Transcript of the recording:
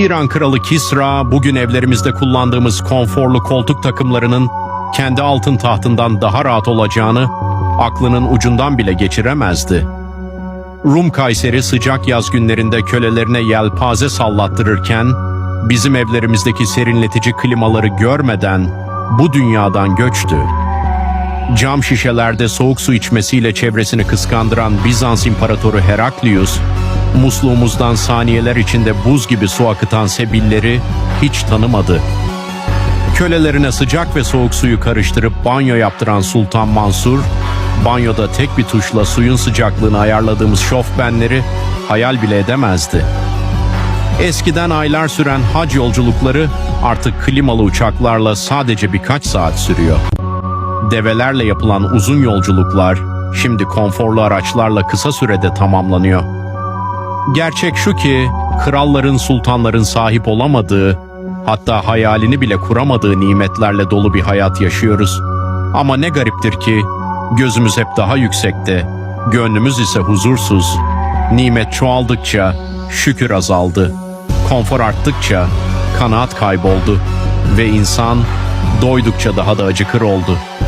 İran kralı Kisra bugün evlerimizde kullandığımız konforlu koltuk takımlarının kendi altın tahtından daha rahat olacağını aklının ucundan bile geçiremezdi. Rum Kayseri sıcak yaz günlerinde kölelerine yelpaze sallattırırken bizim evlerimizdeki serinletici klimaları görmeden bu dünyadan göçtü. Cam şişelerde soğuk su içmesiyle çevresini kıskandıran Bizans İmparatoru Heraklius, musluğumuzdan saniyeler içinde buz gibi su akıtan sebilleri hiç tanımadı. Kölelerine sıcak ve soğuk suyu karıştırıp banyo yaptıran Sultan Mansur, banyoda tek bir tuşla suyun sıcaklığını ayarladığımız şofbenleri hayal bile edemezdi. Eskiden aylar süren hac yolculukları artık klimalı uçaklarla sadece birkaç saat sürüyor. Develerle yapılan uzun yolculuklar şimdi konforlu araçlarla kısa sürede tamamlanıyor. Gerçek şu ki kralların sultanların sahip olamadığı hatta hayalini bile kuramadığı nimetlerle dolu bir hayat yaşıyoruz. Ama ne gariptir ki gözümüz hep daha yüksekte, gönlümüz ise huzursuz. Nimet çoğaldıkça şükür azaldı. Konfor arttıkça kanaat kayboldu ve insan doydukça daha da acıkır oldu.''